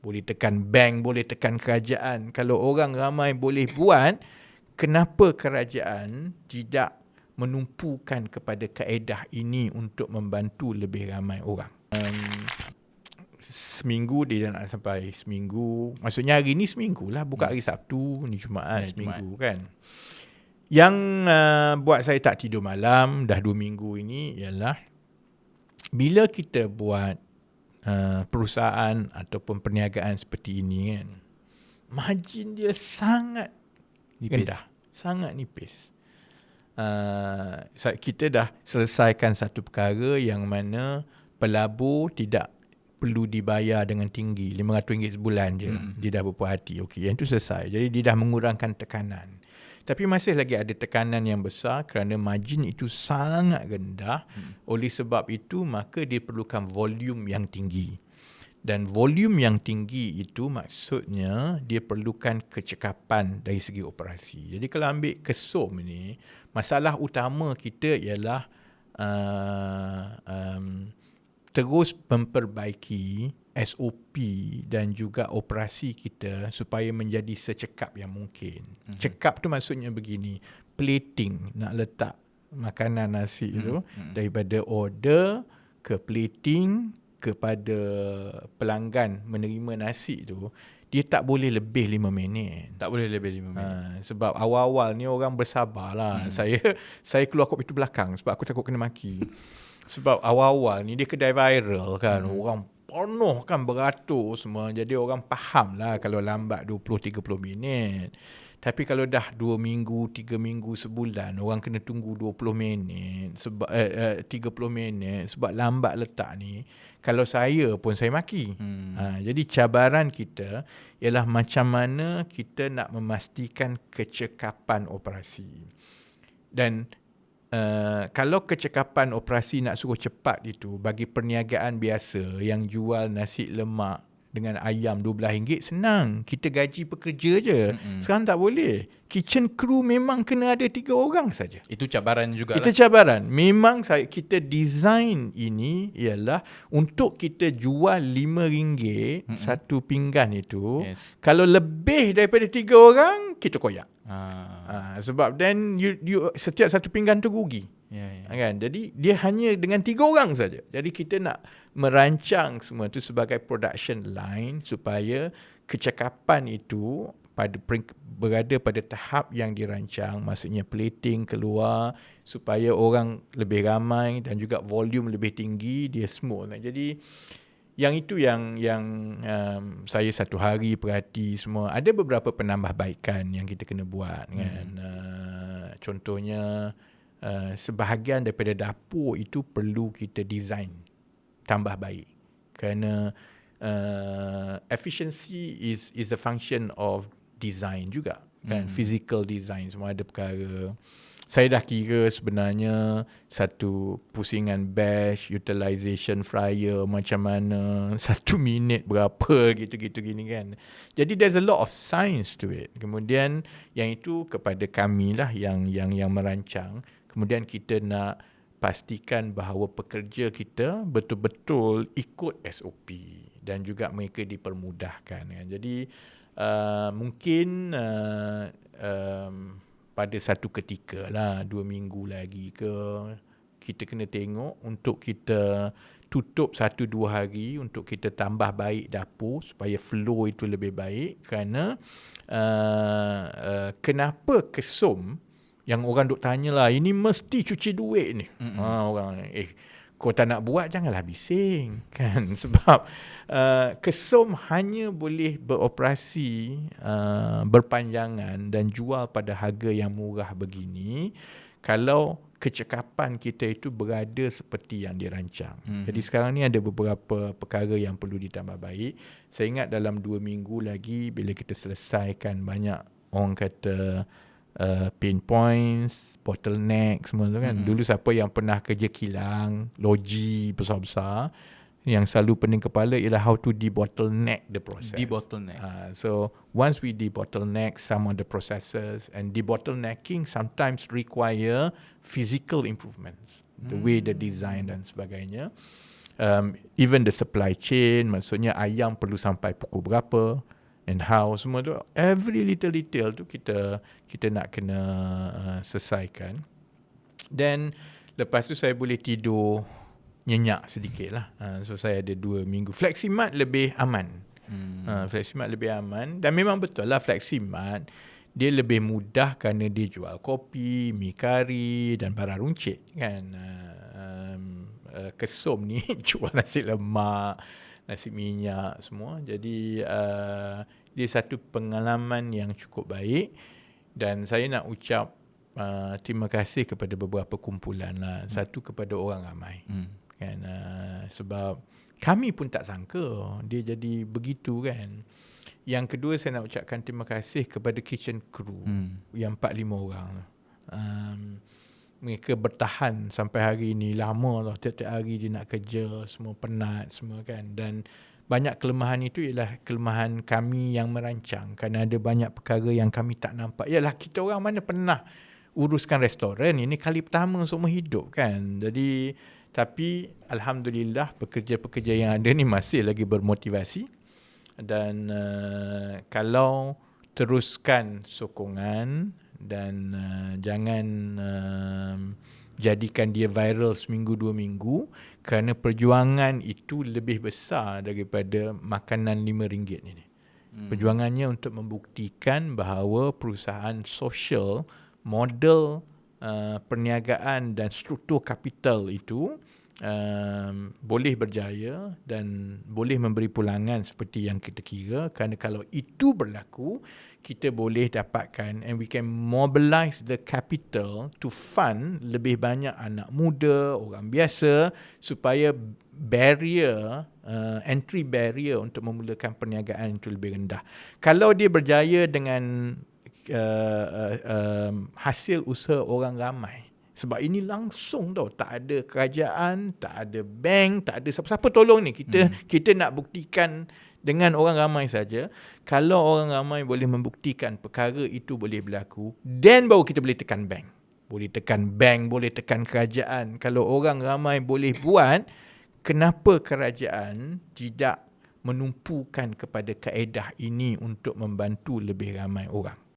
boleh tekan bank, boleh tekan kerajaan. Kalau orang ramai boleh buat, kenapa kerajaan tidak menumpukan kepada kaedah ini untuk membantu lebih ramai orang? Um, seminggu dia nak sampai seminggu. Maksudnya hari ni seminggu lah. Bukan hari Sabtu, ni Jumaat ya, seminggu Jumaat. kan. Yang uh, buat saya tak tidur malam dah dua minggu ini ialah bila kita buat uh, perusahaan ataupun perniagaan seperti ini kan, margin dia sangat nipis. rendah. Sangat nipis. Uh, kita dah selesaikan satu perkara yang mana pelabur tidak perlu dibayar dengan tinggi RM500 sebulan je hmm. dia dah berpuas hati okey yang tu selesai jadi dia dah mengurangkan tekanan tapi masih lagi ada tekanan yang besar kerana margin itu sangat rendah. Hmm. oleh sebab itu maka dia perlukan volume yang tinggi. Dan volume yang tinggi itu maksudnya dia perlukan kecekapan dari segi operasi. Jadi kalau ambil kesum ni masalah utama kita ialah uh, um, terus memperbaiki SOP dan juga operasi kita supaya menjadi secekap yang mungkin. Mm-hmm. Cekap tu maksudnya begini, plating nak letak makanan nasi mm-hmm. itu mhm. daripada order ke plating kepada pelanggan menerima nasi tu dia tak boleh lebih 5 minit. Tak boleh lebih 5 minit. Ha, sebab awal-awal ni orang bersabarlah. Hmm. Saya saya keluar kot pintu belakang sebab aku takut kena maki. Sebab awal-awal ni dia kedai viral kan. Hmm. Orang penuh kan beratur semua. Jadi orang faham lah kalau lambat 20-30 minit. Tapi kalau dah 2 minggu, 3 minggu, sebulan, orang kena tunggu 20 minit, sebab eh, eh, 30 minit sebab lambat letak ni. Kalau saya pun saya maki. Hmm. Ha, jadi cabaran kita ialah macam mana kita nak memastikan kecekapan operasi. Dan Uh, kalau kecekapan operasi nak suruh cepat itu bagi perniagaan biasa yang jual nasi lemak dengan ayam RM12 senang. Kita gaji pekerja je. Mm-hmm. Sekarang tak boleh. Kitchen crew memang kena ada tiga orang saja. Itu cabaran juga. Itu cabaran. Memang saya kita design ini ialah untuk kita jual RM5 mm-hmm. satu pinggan itu. Yes. Kalau lebih daripada tiga orang, kita koyak. Ah. Ha, sebab then you, you setiap satu pinggan tu rugi. Yeah, yeah. Kan? Jadi dia hanya dengan tiga orang saja. Jadi kita nak merancang semua itu sebagai production line supaya kecakapan itu pada berada pada tahap yang dirancang maksudnya plating keluar supaya orang lebih ramai dan juga volume lebih tinggi dia smooth. Jadi yang itu yang yang um, saya satu hari perhati semua ada beberapa penambahbaikan yang kita kena buat hmm. kan uh, contohnya uh, sebahagian daripada dapur itu perlu kita design tambah baik kerana uh, efficiency is is a function of design juga kan hmm. physical design semua ada perkara saya dah kira sebenarnya satu pusingan bash, utilization fryer macam mana, satu minit berapa gitu-gitu gini kan. Jadi there's a lot of science to it. Kemudian yang itu kepada kami lah yang yang yang merancang. Kemudian kita nak pastikan bahawa pekerja kita betul-betul ikut SOP dan juga mereka dipermudahkan. Kan. Jadi uh, mungkin uh, um, pada satu ketika lah dua minggu lagi ke kita kena tengok untuk kita tutup satu dua hari untuk kita tambah baik dapur supaya flow itu lebih baik kerana uh, uh, kenapa kesum yang orang duk tanya lah ini mesti cuci duit ni mm-hmm. ha, orang eh kau tak nak buat janganlah bising kan sebab uh, kesum hanya boleh beroperasi uh, berpanjangan dan jual pada harga yang murah begini kalau kecekapan kita itu berada seperti yang dirancang. Hmm. Jadi sekarang ni ada beberapa perkara yang perlu ditambah baik. Saya ingat dalam dua minggu lagi bila kita selesaikan banyak orang kata uh, pain points, bottleneck semua tu kan. Mm-hmm. Dulu siapa yang pernah kerja kilang, logi besar-besar yang selalu pening kepala ialah how to debottleneck the process. Debottleneck. Uh, so once we debottleneck some of the processes and debottlenecking sometimes require physical improvements, the mm. way the design dan sebagainya. um, even the supply chain maksudnya ayam perlu sampai pukul berapa and how semua tu every little detail tu kita kita nak kena uh, selesaikan then lepas tu saya boleh tidur nyenyak sedikit lah uh, so saya ada dua minggu fleximat lebih aman hmm. uh, fleximat lebih aman dan memang betul lah fleximat dia lebih mudah kerana dia jual kopi, mi kari dan barang runcit kan. Uh, um, uh, kesum ni jual nasi lemak, nasi minyak semua. Jadi uh, dia satu pengalaman yang cukup baik dan saya nak ucap uh, terima kasih kepada beberapa kumpulan lah. Hmm. Satu kepada orang ramai. Hmm. Kan uh, sebab kami pun tak sangka dia jadi begitu kan. Yang kedua saya nak ucapkan terima kasih kepada kitchen crew hmm. yang 4-5 orang. Um, mereka bertahan sampai hari ini lama lah tiap-tiap hari dia nak kerja semua penat semua kan dan banyak kelemahan itu ialah kelemahan kami yang merancang. Kerana ada banyak perkara yang kami tak nampak. Ialah kita orang mana pernah uruskan restoran ini kali pertama semua hidup kan? Jadi tapi alhamdulillah pekerja-pekerja yang ada ni masih lagi bermotivasi. Dan uh, kalau teruskan sokongan dan uh, jangan uh, jadikan dia viral seminggu dua minggu kerana perjuangan itu lebih besar daripada makanan lima ringgit ini. Hmm. Perjuangannya untuk membuktikan bahawa perusahaan sosial model uh, perniagaan dan struktur kapital itu um, boleh berjaya dan boleh memberi pulangan seperti yang kita kira kerana kalau itu berlaku kita boleh dapatkan and we can mobilize the capital to fund lebih banyak anak muda, orang biasa supaya barrier uh, entry barrier untuk memulakan perniagaan itu lebih rendah. Kalau dia berjaya dengan uh, uh, um, hasil usaha orang ramai sebab ini langsung tau tak ada kerajaan tak ada bank tak ada siapa-siapa tolong ni kita hmm. kita nak buktikan dengan orang ramai saja kalau orang ramai boleh membuktikan perkara itu boleh berlaku then baru kita boleh tekan bank. Boleh tekan bank boleh tekan kerajaan. Kalau orang ramai boleh buat kenapa kerajaan tidak menumpukan kepada kaedah ini untuk membantu lebih ramai orang